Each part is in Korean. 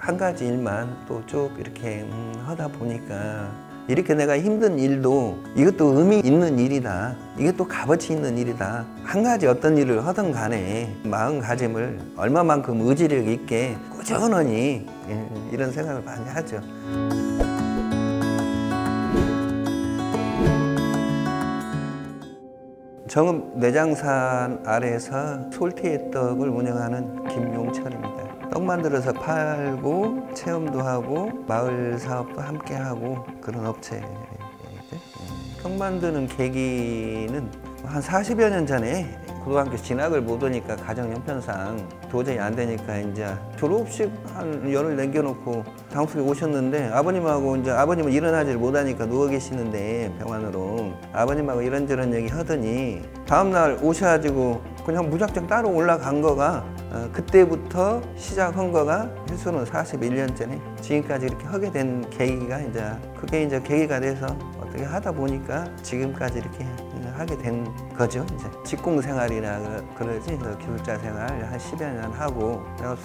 한 가지 일만 또 쭉 이렇게 음, 하다 보니까 이렇게 내가 힘든 일도 이것도 의미 있는 일이다. 또 값어치 있는 일이다. 한 가지 어떤 일을 하든 간에 마음가짐을 얼마만큼 의지력 있게 꾸준히 예, 이런 생각을 많이 하죠. 정읍 내장산 아래에서 솔티의 떡을 운영하는 김용철입니다. 떡 만들어서 팔고 체험도 하고 마을 사업도 함께 하고 그런 업체죠. 떡 만드는 계기는 한 40여 년 전에 고등학교 진학을 못 오니까 가정 형편상 도저히 안 되니까 이제 졸업식 한 열을 남겨놓고 당숙에 오셨는데 아버님하고 이제 아버님은 일어나지를 못하니까 누워 계시는데 병원으로 아버님하고 이런저런 얘기 하더니 다음날 오셔가지고 그냥 무작정 따로 올라간 거가 어, 그때부터 시작한 거가 횟수는 41년 전에 지금까지 이렇게 하게 된 계기가 이제 그게 이제 계기가 돼서 어떻게 하다 보니까 지금까지 이렇게 하게 된 거죠. 이제 직공 생활이라 그- 그러지 그 기술자 생활 한 10여 년 하고 내가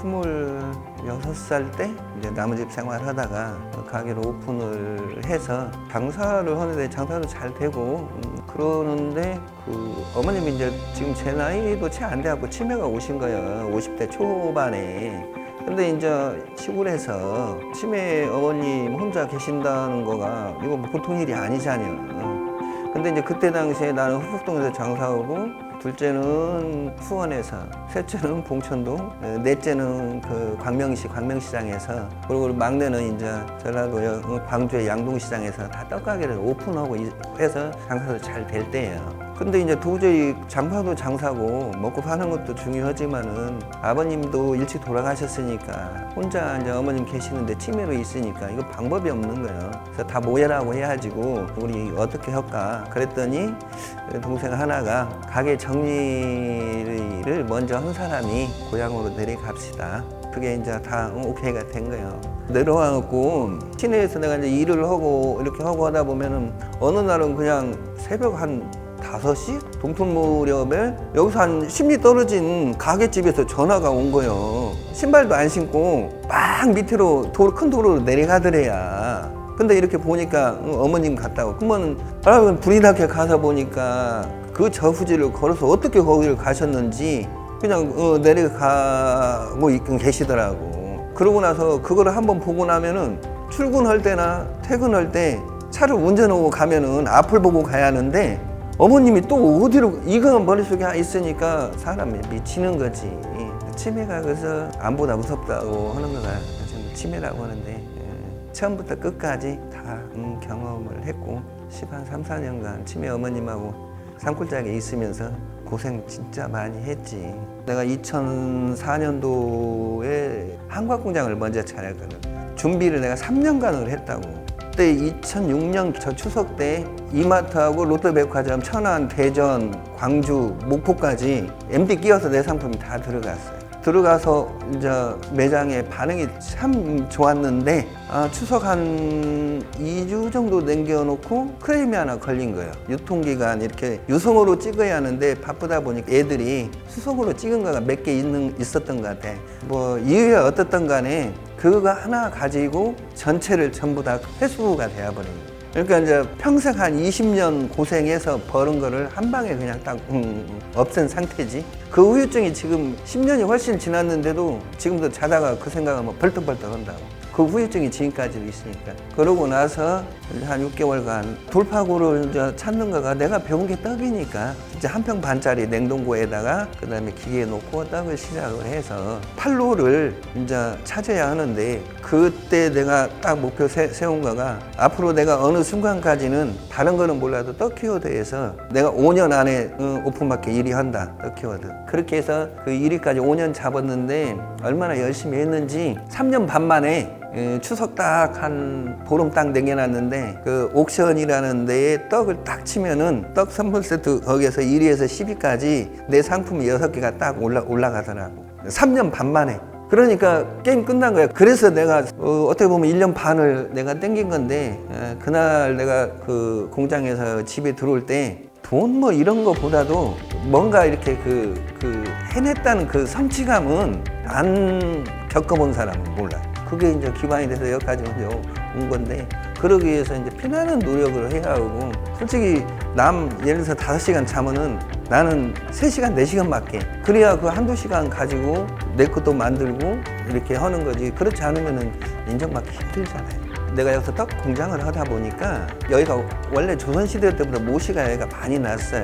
26살 때 이제 나무집 생활하다가 그 가게를 오픈을 해서 장사를 하는데 장사도 잘 되고 음, 그러는데 그 어머님이 이제 지금 제 나이도 채 안 돼갖고 치매가 오신 거예요. 50대 초반에. 근데 이제 시골에서 치매 어머님 혼자 계신다는 거가 이거 뭐 보통 일이 아니잖아요. 근데 이제 그때 당시에 나는 후북동에서 장사하고 둘째는 수원에서 셋째는 봉천동 어, 넷째는 그 광명시 광명시장에서 그리고 막내는 이제 전라도 광주의 양동시장에서 다 떡가게를 오픈하고 이- 해서 장사도 잘 될 때예요. 근데 이제 도저히 장사도 장사고 먹고 사는 것도 중요하지만은 아버님도 일찍 돌아가셨으니까 혼자 이제 어머님 계시는데 치매로 있으니까 이거 방법이 없는 거예요. 그래서 다 모여라고 해가지고 우리 어떻게 할까 그랬더니 동생 하나가 가게 정리를 먼저 한 사람이 고향으로 내려갑시다. 그게 이제 다 오케이가 된 거예요. 내려와갖고 시내에서 내가 이제 일을 하고 이렇게 하고 하다 보면은 어느 날은 그냥 새벽 한 5시? 동ทุ่ 무렵에 여기서 한 10리 떨어진 가게집에서 전화가 온 거예요. 신발도 안 신고 막 밑으로 도로, 큰 도로로 내려가더래야. 근데 이렇게 보니까 응, 어머님 같다고. 그러면 아, 불이 나게 가서 보니까 그 저수지를 걸어서 어떻게 거기를 가셨는지 그냥 어, 내려가고 있긴 계시더라고. 그러고 나서 그거를 한번 보고 나면은 출근할 때나 퇴근할 때 차를 운전하고 가면은 앞을 보고 가야 하는데 어머님이 또 어디로 이거 머릿속에 있으니까 사람이 미치는 거지. 치매가 그래서 암보다 무섭다고 하는 거가 저는 치매라고 하는데 예, 처음부터 끝까지 다 음, 경험을 했고 10한 3, 4년간 치매 어머님하고 산골짜기에 있으면서 고생 진짜 많이 했지. 내가 2004년도에 한과 공장을 먼저 차렸거든. 준비를 내가 3년간을 했다고. 그때 2006년 저 추석 때 이마트하고 롯데백화점, 천안, 대전, 광주, 목포까지 MD 끼워서 내 상품이 다 들어갔어요. 들어가서 이제 매장에 반응이 참 좋았는데 아, 추석 한 2주 정도 남겨놓고 크레임이 하나 걸린 거예요. 유통기간 이렇게 유성으로 찍어야 하는데 바쁘다 보니까 애들이 수속으로 찍은 거가 몇 개 있는 있었던 것 같아. 뭐 이유가 어떻든 간에 그거 하나 가지고 전체를 전부 다 회수가 되어버린 거예요. 그러니까 이제 평생 한 20년 고생해서 버는 거를 한 방에 그냥 딱 음, 없앤 상태지. 그 후유증이 지금 10년이 훨씬 지났는데도 지금도 자다가 그 생각하면 벌떡벌떡 한다고. 그 후유증이 지금까지도 있으니까. 그러고 나서 한 6개월간 돌파구를 이제 찾는 거가 내가 배운 게 떡이니까 이제 한 평 반짜리 냉동고에다가 그다음에 기계에 놓고 떡을 시작을 해서 팔로를 이제 찾아야 하는데 그때 내가 딱 목표 세, 세운 거가 앞으로 내가 어느 순간까지는 다른 거는 몰라도 떡 키워드에서 내가 5년 안에 어, 오픈마켓 1위 한다 떡 키워드 그렇게 해서 그 1위까지 5년 잡았는데 얼마나 열심히 했는지 3년 반 만에 예, 추석 딱 한 보름 딱 남겨놨는데 그 옥션이라는 데에 떡을 딱 치면은 떡 선물 세트 거기에서 1위에서 10위까지 내 상품이 6개가 딱 올라, 올라가더라고 3년 반 만에 그러니까 게임 끝난 거야. 그래서 내가 어, 떻게 보면 1년 반을 내가 땡긴 건데 에, 그날 내가 그 공장에서 집에 들어올 때 돈 뭐 이런 거보다도 뭔가 이렇게 그, 그 해냈다는 그 성취감은 안 겪어본 사람은 몰라. 그게 이제 기반이 돼서 여기까지 이제 온 건데 그러기 위해서 이제 피나는 노력을 해야 하고 솔직히 남 예를 들어서 다섯 시간 자면은 나는 세시간네시간 밖에 그래야 그 한두 시간 가지고 내 것도 만들고 이렇게 하는 거지 그렇지 않으면은 인정받기 힘들잖아요. 내가 여기서 떡 공장을 하다 보니까 여기가 원래 조선시대 때보다 모시가 여기가 많이 났어요.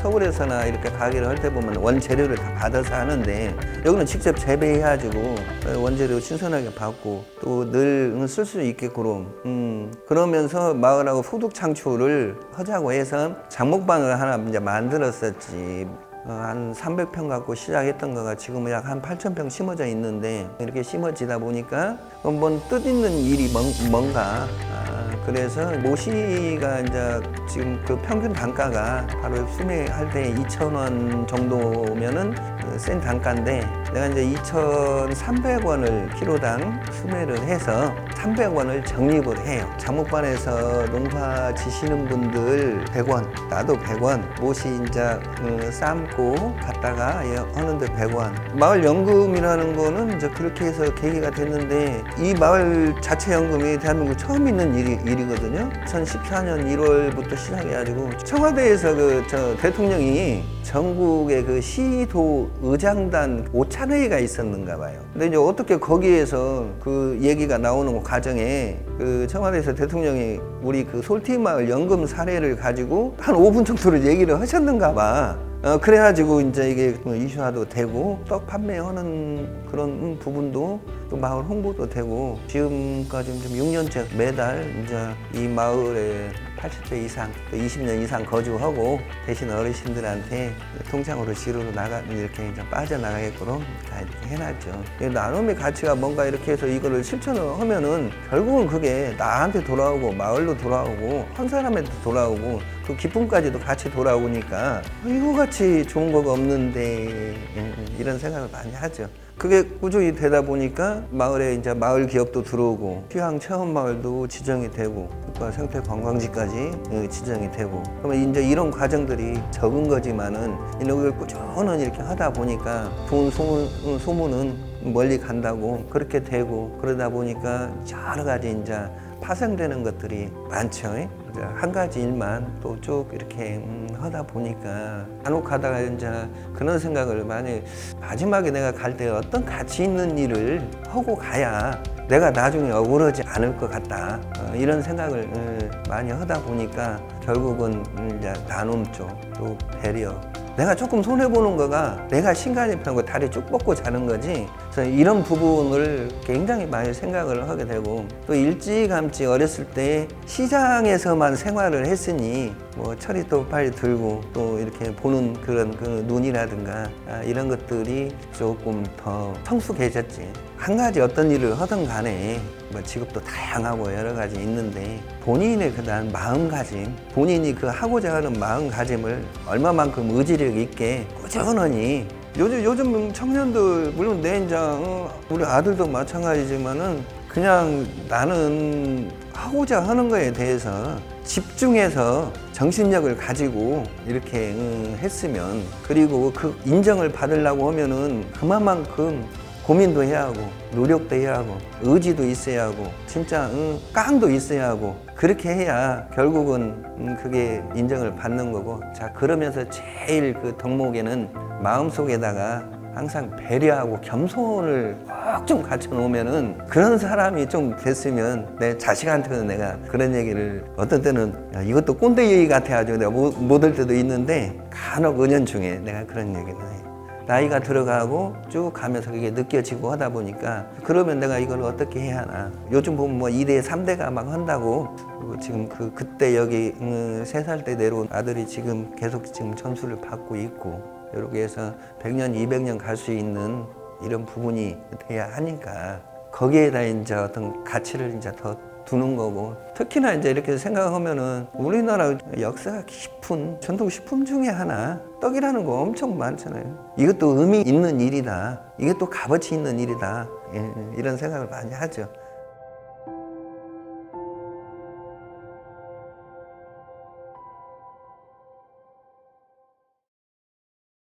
서울에서나 이렇게 가게를 할 때 보면 원재료를 다 받아서 하는데 여기는 직접 재배해가지고 원재료 신선하게 받고 또 늘 쓸 수 있게끔 음, 그러면서 마을하고 소득 창출을 하자고 해서 장목방을 하나 이제 만들었었지. 어, 한 300평 갖고 시작했던 거가 지금은 약한 8,000평 심어져 있는데 이렇게 심어지다 보니까 한번 뜻있는 일이 뭔, 뭔가. 아, 그래서 모시가 이제 지금 그 평균 단가가 바로 수매할 때 2,000원 정도면은 그 센 단가인데 내가 이제 2,300원을 키로당 수매를 해서 300원을 적립을 해요. 장목반에서 농사 지시는 분들 100원, 나도 100원, 모시 이제 어, 삶고 갔다가 예, 하는데 100원. 마을 연금이라는 거는 이제 그렇게 해서 계기가 됐는데 이 마을 자체 연금이 대한민국 처음 있는 일이, 일이거든요. 2014년 1월부터 시작해가지고 청와대에서 그 저 대통령이 전국의 그 시도 의장단 오찬회의가 있었는가 봐요. 근데 이제 어떻게 거기에서 그 얘기가 나오는 과정에 그 청와대에서 대통령이 우리 그 솔티마을 연금 사례를 가지고 한 5분 정도를 얘기를 하셨는가 봐. 어, 그래가지고 이제 이게 뭐 이슈화도 되고 떡 판매하는 그런 부분도 또 마을 홍보도 되고 지금까지 좀 6년째 매달 이제 이 마을에 80대 이상, 또 20년 이상 거주하고 대신 어르신들한테 통장으로 지로로 나가 이렇게 이제 빠져나가게끔 다 이렇게 해놨죠. 이 나눔의 가치가 뭔가 이렇게 해서 이거를 실천을 하면은 결국은 그게 나한테 돌아오고 마을로 돌아오고 한 사람한테 돌아오고 그 기쁨까지도 같이 돌아오니까 이거 같이 좋은 거가 없는데 음, 이런 생각을 많이 하죠. 그게 꾸준히 되다 보니까 마을에 이제 마을 기업도 들어오고 휴양 체험 마을도 지정이 되고 또 생태 관광지까지 어, 지정이 되고. 그러면 이제 이런 과정들이 적은 거지만은 이런 걸 꾸준히 이렇게 하다 보니까 좋은 소문, 어, 소문은 멀리 간다고 그렇게 되고 그러다 보니까 여러 가지 이제 파생되는 것들이 많죠. 이제 한 가지 일만 또 쭉 이렇게 음, 하다 보니까 간혹 하다가 이제 그런 생각을 많이 마지막에 내가 갈 때 어떤 가치 있는 일을 하고 가야 내가 나중에 억울하지 않을 것 같다. 어, 이런 생각을 어, 많이 하다 보니까 결국은 음, 이제 나눔 쪽또 배려 내가 조금 손해 보는 거가 내가 신간이 편고 다리 쭉 뻗고 자는 거지. 그래서 이런 부분을 굉장히 많이 생각을 하게 되고 또 일찌감치 어렸을 때 시장에서만 생활을 했으니 뭐 철이 또 빨리 들고 또 이렇게 보는 그런 그 눈이라든가 아, 이런 것들이 조금 더 성숙해졌지. 한 가지 어떤 일을 하든 간에 뭐 직업도 다양하고 여러 가지 있는데 본인의 그다음 마음가짐, 본인이 그 하고자 하는 마음가짐을 얼마만큼 의지력 있게 꾸준히 요즘 요즘 청년들 물론 내 인장 어, 우리 아들도 마찬가지지만은 그냥 나는 하고자 하는 거에 대해서 집중해서 정신력을 가지고 이렇게 음, 했으면 그리고 그 인정을 받으려고 하면은 그만큼 고민도 해야 하고 노력도 해야 하고 의지도 있어야 하고 진짜 응, 깡도 있어야 하고 그렇게 해야 결국은 음, 그게 인정을 받는 거고. 자 그러면서 제일 그 덕목에는 마음속에다가 항상 배려하고 겸손을 꼭좀 갖춰 놓으면은 그런 사람이 좀 됐으면 내 자식한테는 내가 그런 얘기를 어떤 때는 야, 이것도 꼰대 얘기 같아가지고 내가 못, 못할 때도 있는데 간혹 은연중에 내가 그런 얘기를 해. 나이가 들어가고 쭉 가면서 그게 느껴지고 하다 보니까 그러면 내가 이걸 어떻게 해야 하나. 요즘 보면 뭐 2대 3대가 막 한다고. 지금 그 그때 여기 음, 3살 때 내려온 아들이 지금 계속 지금 전수를 받고 있고 이렇게 해서 100년 200년 갈 수 있는 이런 부분이 돼야 하니까 거기에다 이제 어떤 가치를 이제 더 두는 거고 특히나 이제 이렇게 생각하면은 우리나라 역사가 깊은 전통 식품 중에 하나 떡이라는 거 엄청 많잖아요. 이것도 의미 있는 일이다. 이게 또 값어치 있는 일이다. 예, 이런 생각을 많이 하죠.